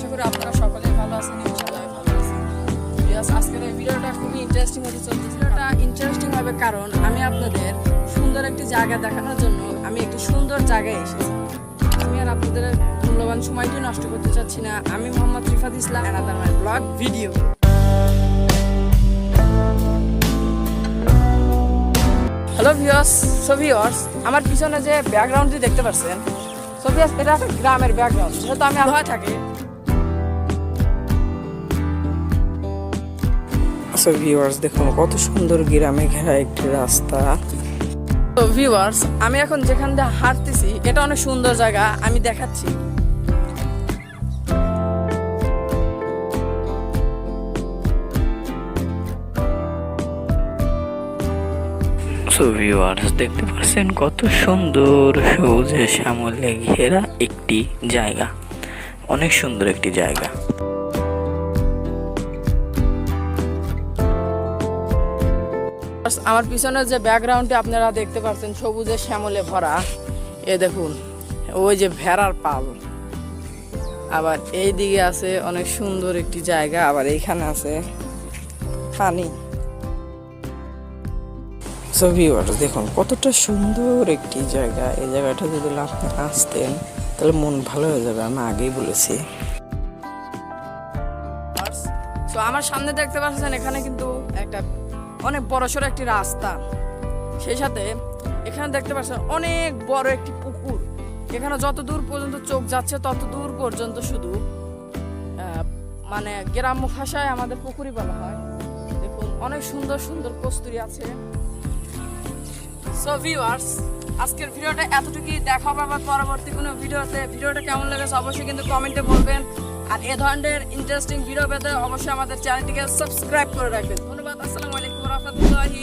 আশা করি আপনারা সকলেই ভালো আছেন ইনশাআল্লাহ ভালো আছি Yes, আজকের এই ভিডিওটা খুবই ইন্টারেস্টিং হতে চলতেছে। ভিডিওটা ইন্টারেস্টিং হবে কারণ আমি আপনাদের সুন্দর একটি জায়গা দেখানোর জন্য আমি একটি সুন্দর জায়গায় এসেছি। আমি আর আপনাদের মূল্যবান সময়টি নষ্ট করতে চাচ্ছি না। আমি Mohammad Rifat Islam another my blog video hello viewers so viewers আমার পিছনে যে ব্যাকগ্রাউন্ডটি দেখতে পাচ্ছেন সো ভিউয়ার্স এটা একটা গ্রামের ব্যাকগ্রাউন্ড যেহেতু আমি আবহাওয়া থাকি। আচ্ছা ভিউয়ার্স দেখুন কত সুন্দর গ্রামে ঘেরা একটি রাস্তা। তো ভিউয়ার্স আমি এখন যেখান দিয়ে হাঁটতেছি এটা অনেক সুন্দর জায়গা আমি দেখাচ্ছি। সো ভিউয়ার্স দেখতে পাচ্ছেন কত সুন্দর সবুজে শ্যামলে ঘেরা একটি জায়গা। অনেক সুন্দর একটি জায়গা। আমার পিছনে যে ব্যাকগ্রাউন্ডে আপনারা দেখতে পাচ্ছেন, সবুজে শ্যামলে ভরা। এ দেখুন, ওই যে ভেড়ার পাল। আবার এই দিকে আছে অনেক সুন্দর একটি জায়গা, আবার এইখানে আছে পানি। সো ভিউয়ার্স দেখুন, কতটা সুন্দর একটি জায়গা। এই জায়গাটা যদি আপনি আসতেন, তাহলে মন ভালো হয়ে যাবে, আমি আগেই বলেছি। আমার সামনে দেখতে পাচ্ছেন, এখানে কিন্তু একটা অনেক বড়সড় একটি রাস্তা। সেই সাথে এখানে দেখতে পাচ্ছেন অনেক বড় একটি পুকুর। এখানে যত দূর পর্যন্ত চোখ যাচ্ছে, তত দূর পর্যন্ত শুধু মানে গ্রাম্য ভাষায় আমাদের পুকুরই বলা হয়। দেখুন, অনেক সুন্দর সুন্দর কস্তুরি আছে। সো ভিউয়ার্স আজকের ভিডিওটা এতটুকুই। দেখা হবে আবার পরবর্তী কোনো ভিডিওতে। ভিডিওটা কেমন লেগেছে অবশ্যই কিন্তু কমেন্টে বলবেন। আর এ ধরনের ইন্টারেস্টিং ভিডিও পেতে অবশ্যই আমাদের চ্যানেলটিকে সাবস্ক্রাইব করে রাখবেন। ধন্যবাদ, আসসালামু আলাইকুম রহমতুল্লাহি